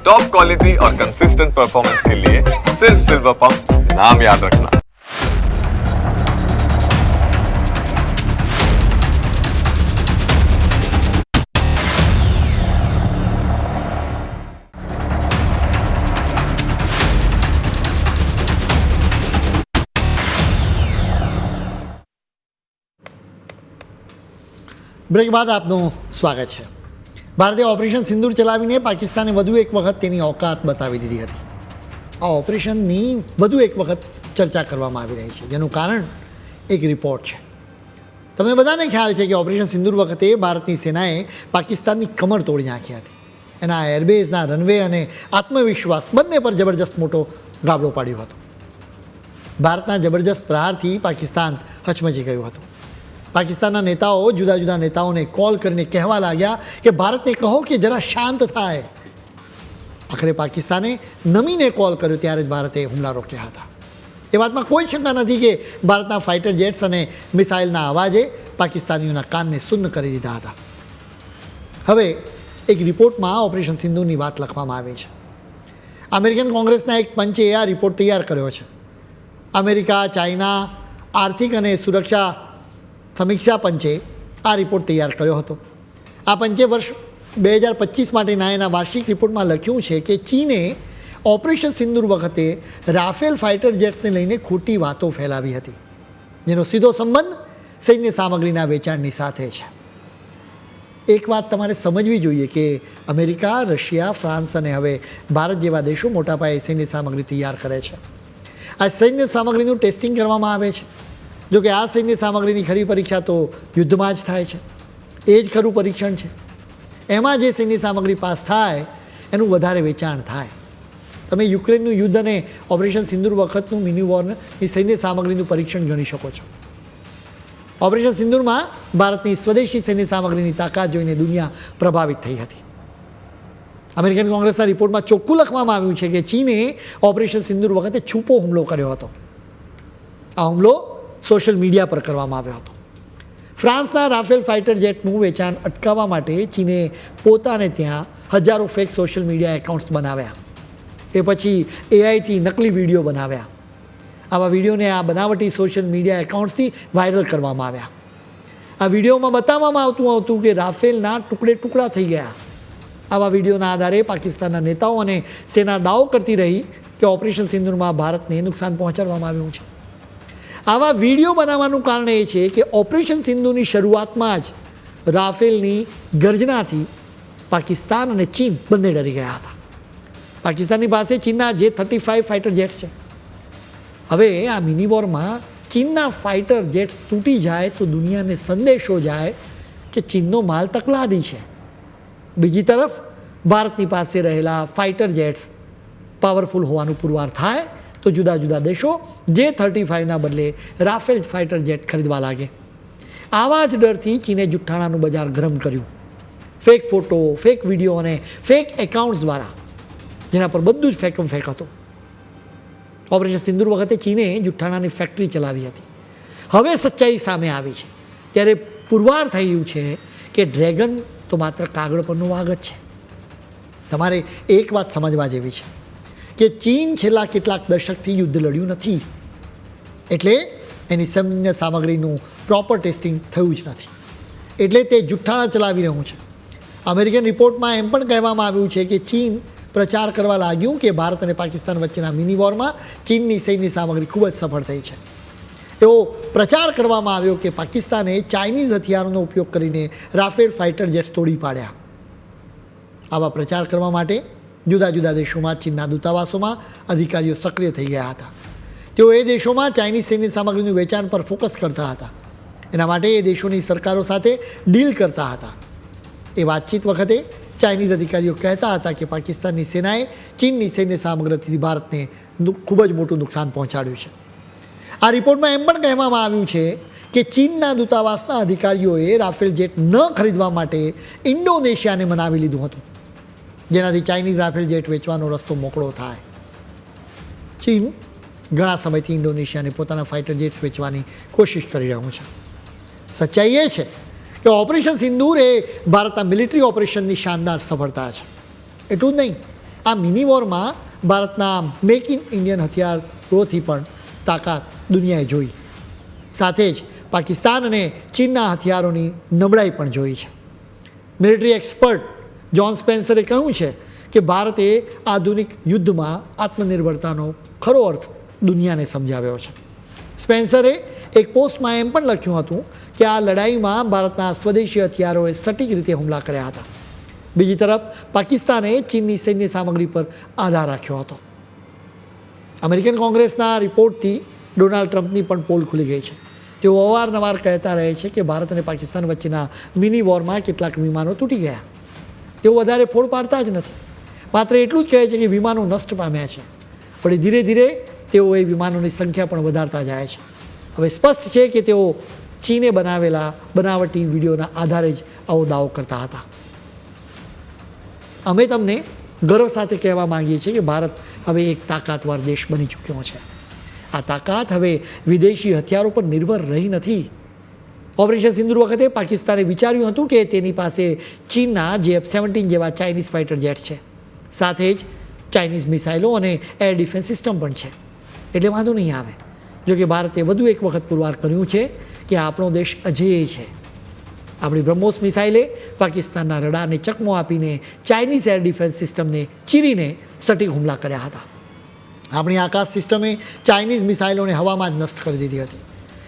Top quality और consistent performance के लिए सिर्फ सिल्वर पंप नाम याद रखना બ્રેક બાદ આપનું સ્વાગત છે ભારતે ઓપરેશન સિંદૂર ચલાવીને પાકિસ્તાને વધુ એક વખત તેની ઓકાત બતાવી દીધી હતી. આ ઓપરેશનની વધુ એક વખત ચર્ચા કરવામાં આવી રહી છે, જેનું કારણ એક રિપોર્ટ છે. તમને બધાને ખ્યાલ છે કે ઓપરેશન સિંદૂર વખતે ભારતની સેનાએ પાકિસ્તાનની કમર તોડી નાખી હતી. એના એરબેઝના રનવે અને આત્મવિશ્વાસ બંને પર જબરજસ્ત મોટો ગાબડો પાડ્યો હતો. ભારતના જબરજસ્ત પ્રહારથી પાકિસ્તાન હચમચી ગયું હતું. પાકિસ્તાનના નેતાઓ જુદા જુદા નેતાઓને કોલ કરીને કહેવા લાગ્યા કે ભારતને કહો કે જરા શાંત થાય. આખરે પાકિસ્તાને નમીને કોલ કર્યો ત્યારે જ ભારતે હુમલા રોક્યા હતા. એ વાતમાં કોઈ શંકા નથી કે ભારતના ફાઇટર જેટ્સ અને મિસાઇલના અવાજે પાકિસ્તાનીઓના કાનને સુન્ન કરી દીધા હતા. હવે એક રિપોર્ટમાં ઓપરેશન સિંધુની વાત લખવામાં આવી છે. અમેરિકન કોંગ્રેસના એક પંચે આ રિપોર્ટ તૈયાર કર્યો છે. અમેરિકા, ચાઇના આર્થિક અને સુરક્ષા સમીક્ષા પંચે આ રિપોર્ટ તૈયાર કર્યો હતો. આ પંચે વર્ષ બે હજાર પચીસ માટેના એના વાર્ષિક રિપોર્ટમાં લખ્યું છે કે ચીને ઓપરેશન સિંદૂર વખતે રાફેલ ફાઇટર જેટ્સને લઈને ખોટી વાતો ફેલાવી હતી, જેનો સીધો સંબંધ સૈન્ય સામગ્રીના વેચાણની સાથે છે. એક વાત તમારે સમજવી જોઈએ કે અમેરિકા, રશિયા, ફ્રાન્સ અને હવે ભારત જેવા દેશો મોટા પાયે સૈન્ય સામગ્રી તૈયાર કરે છે. આ સૈન્ય સામગ્રીનું ટેસ્ટિંગ કરવામાં આવે છે. જો કે આ સૈન્ય સામગ્રીની ખરી પરીક્ષા તો યુદ્ધમાં જ થાય છે. એ જ ખરું પરીક્ષણ છે. એમાં જે સૈન્ય સામગ્રી પાસ થાય, એનું વધારે વેચાણ થાય. તમે યુક્રેનનું યુદ્ધ અને ઓપરેશન સિંદૂર વખતનું મિની વોરની સૈન્ય સામગ્રીનું પરીક્ષણ ગણી શકો છો. ઓપરેશન સિંદૂરમાં ભારતની સ્વદેશી સૈન્ય સામગ્રીની તાકાત જોઈને દુનિયા પ્રભાવિત થઈ હતી. અમેરિકન કોંગ્રેસના રિપોર્ટમાં ચોખ્ખું લખવામાં આવ્યું છે કે ચીને ઓપરેશન સિંદૂર વખતે છૂપો હુમલો કર્યો હતો. આ હુમલો સોશિયલ મીડિયા પર કરવામાં આવ્યો હતો. ફ્રાન્સના રાફેલ ફાઇટર જેટનું વેચાણ અટકાવવા માટે ચીને પોતાને ત્યાં હજારો ફેક સોશિયલ મીડિયા એકાઉન્ટ્સ બનાવ્યા. એ પછી એઆઈથી નકલી વીડિયો બનાવ્યા. આવા વિડીયોને આ બનાવટી સોશિયલ મીડિયા એકાઉન્ટ્સથી વાયરલ કરવામાં આવ્યા. આ વિડીયોમાં બતાવવામાં આવતું હતું કે રાફેલના ટુકડે ટુકડા થઈ ગયા. આવા વિડીયોના આધારે પાકિસ્તાનના નેતાઓ અને સેના દાવો કરતી રહી કે ઓપરેશન સિંદુરમાં ભારતને નુકસાન પહોંચાડવામાં આવ્યું છે. આવા વીડિયો બનાવવાનું કારણ એ છે કે ઓપરેશન સિંધુની શરૂઆતમાં જ રાફેલની ગર્જનાથી પાકિસ્તાન અને ચીન બંને ડરી ગયા હતા. પાકિસ્તાનની પાસે ચીનના જે થર્ટી ફાઇવ ફાઇટર જેટ્સ છે. હવે આ મિની વોરમાં ચીનના ફાઇટર જેટ્સ તૂટી જાય તો દુનિયાને સંદેશો જાય કે ચીનનો માલ તકલાદી છે. બીજી તરફ ભારતની પાસે રહેલા ફાઇટર જેટ્સ પાવરફુલ હોવાનું પુરવાર થાય તો જુદા જુદા દેશો જે થર્ટી ફાઇવના બદલે રાફેલ ફાઇટર જેટ ખરીદવા લાગે. આવા જ ડરથી ચીને જુઠ્ઠાણાનું બજાર ગરમ કર્યું. ફેક ફોટો ફેક વીડિયો અને ફેક એકાઉન્ટ્સ દ્વારા. જેના પર બધું જ ફેકમ ફેક હતું. ઓપરેશન સિંદૂર વખતે ચીને જુઠ્ઠાણાની ફેક્ટરી ચલાવી હતી. હવે સચ્ચાઈ સામે આવી છે. ત્યારે પુરવાર થઈ ગયું છે કે ડ્રેગન તો માત્ર કાગળ પરનું જ છે. તમારે એક વાત સમજવા જેવી છે. કે ચીન છેલ્લા કેટલાક દશકથી યુદ્ધ લડ્યું નથી. એટલે એની સૈન્ય સામગ્રીનું પ્રોપર ટેસ્ટિંગ થયું જ નથી. એટલે તે જુઠ્ઠાણા ચલાવી રહ્યું છે. અમેરિકન રિપોર્ટમાં એમ પણ કહેવામાં આવ્યું છે કે ચીન પ્રચાર કરવા લાગ્યું કે ભારત અને પાકિસ્તાન વચ્ચેના મિની વોરમાં ચીનની સૈન્ય સામગ્રી ખૂબ જ સફળ થઈ છે. એવો પ્રચાર કરવામાં આવ્યો કે પાકિસ્તાને ચાઇનીઝ હથિયારોનો ઉપયોગ કરીને રાફેલ ફાઇટર જેટ્સ તોડી પાડ્યા. આવા પ્રચાર કરવા માટે જુદા જુદા દેશોમાં, ચીનના દૂતાવાસોમાં અધિકારીઓ સક્રિય થઈ ગયા હતા. તેઓ એ દેશોમાં ચાઇનીઝ સૈન્ય સામગ્રીનું વેચાણ પર ફોકસ કરતા હતા. એના માટે એ દેશોની સરકારો સાથે ડીલ કરતા હતા. એ વાતચીત વખતે ચાઇનીઝ અધિકારીઓ કહેતા હતા કે પાકિસ્તાનની સેનાએ ચીનની સૈન્ય સામગ્રીથી ભારતને ખૂબ જ મોટું નુકસાન પહોંચાડ્યું છે. આ રિપોર્ટમાં એમ પણ કહેવામાં આવ્યું છે કે ચીનના દૂતાવાસના અધિકારીઓએ રાફેલ જેટ ન ખરીદવા માટે ઇન્ડોનેશિયાને મનાવી લીધું હતું. જેનાથી ચાઇનીઝ રાફેલ જેટ વેચવાનો રસ્તો મોકળો થાય. ચીન ઘણા સમયથી ઇન્ડોનેશિયાને પોતાના ફાઇટર જેટ્સ વેચવાની કોશિશ કરી રહ્યું છે. સચ્ચાઈ એ છે કે ઓપરેશન સિંદૂર એ ભારતના મિલિટરી ઓપરેશનની શાનદાર સફળતા છે. એટલું જ નહીં, આ મિની વોરમાં ભારતના મેક ઇન ઇન્ડિયન હથિયારોથી પણ તાકાત દુનિયાએ જોઈ. સાથે જ પાકિસ્તાન અને ચીનના હથિયારોની નબળાઈ પણ જોઈ છે. મિલિટરી એક્સપર્ટ જ્હોન સ્પેન્સરે કહ્યું છે કે ભારતે આધુનિક યુદ્ધમાં આત્મનિર્ભરતાનો ખરો અર્થ દુનિયાને સમજાવ્યો છે. સ્પેન્સરે એક પોસ્ટમાં એમ પણ લખ્યું હતું કે આ લડાઈમાં ભારતના સ્વદેશી હથિયારોએ સટીક રીતે હુમલા કર્યા હતા. બીજી તરફ, પાકિસ્તાને ચીનની સૈન્ય સામગ્રી પર આધાર રાખ્યો હતો. અમેરિકન કોંગ્રેસના રિપોર્ટથી ડોનાલ્ડ ટ્રમ્પની પણ પોલ ખુલી ગઈ છે. તેઓ અવારનવાર કહેતા રહે છે કે ભારત અને પાકિસ્તાન વચ્ચેના મિની વોરમાં કેટલાક વિમાનો તૂટી ગયા. તેઓ વધારે ફોડ પાડતા જ નથી. માત્ર એટલું જ કહે છે કે વિમાનો નષ્ટ પામ્યા છે. પણ ધીરે ધીરે તેઓ એ વિમાનોની સંખ્યા પણ વધારતા જાય છે. હવે સ્પષ્ટ છે કે તેઓ ચીને બનાવેલા બનાવટી વિડીયોના આધારે જ આવો દાવો કરતા હતા. અમે તમને ગર્વ સાથે કહેવા માંગીએ છીએ કે ભારત હવે એક તાકાતવાર દેશ બની ચૂક્યો છે. આ તાકાત હવે વિદેશી હથિયારો પર નિર્ભર રહી નથી. ઓપરેશન સિંદુર વખતે પાકિસ્તાને વિચાર્યું હતું કે તેની પાસે ચીનના જે એફ સેવન્ટીન જેવા ચાઇનીઝ ફાઇટર જેટ છે. સાથે જ ચાઇનીઝ મિસાઇલો અને એર ડિફેન્સ સિસ્ટમ પણ છે. એટલે વાંધો નહીં આવે. જોકે ભારતે વધુ એક વખત પુરવાર કર્યું છે કે આપણો દેશ અજેય છે. આપણી બ્રહ્મોસ મિસાઇલે પાકિસ્તાનના રડારને ચકમો આપીને ચાઇનીઝ એર ડિફેન્સ સિસ્ટમને ચીરીને સટીક હુમલા કર્યા હતા. આપણી આકાશ સિસ્ટમે ચાઇનીઝ મિસાઇલોને હવામાં જ નષ્ટ કરી દીધી હતી.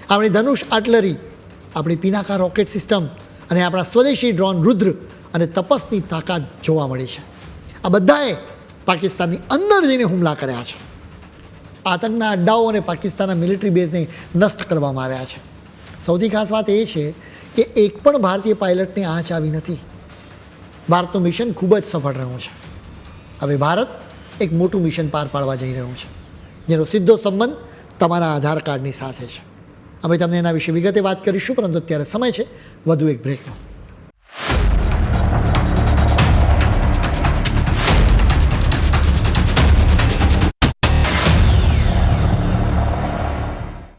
આપણી ધનુષ આર્ટલરી આપણી પિનાકા રોકેટ સિસ્ટમ અને આપણા સ્વદેશી ડ્રોન રુદ્ર અને તપસની તાકાત જોવા મળી છે. આ બધાએ પાકિસ્તાનની અંદર જઈને હુમલા કર્યા છે. આતંકના અડ્ડાઓ અને પાકિસ્તાનના મિલિટરી બેઝને નષ્ટ કરવામાં આવ્યા છે. સૌથી ખાસ વાત એ છે કે એક પણ ભારતીય પાયલટને આંચ આવી નથી. ભારતનું મિશન ખૂબ જ સફળ રહ્યું છે. હવે ભારત એક મોટું મિશન પાર પાડવા જઈ રહ્યું છે, જેનો સીધો સંબંધ તમારા આધાર કાર્ડની સાથે છે. અમે તમને એના વિશે વિગતે વાત કરીશું પરંતુ અત્યારે સમય છે. વધુ એક બ્રેકનો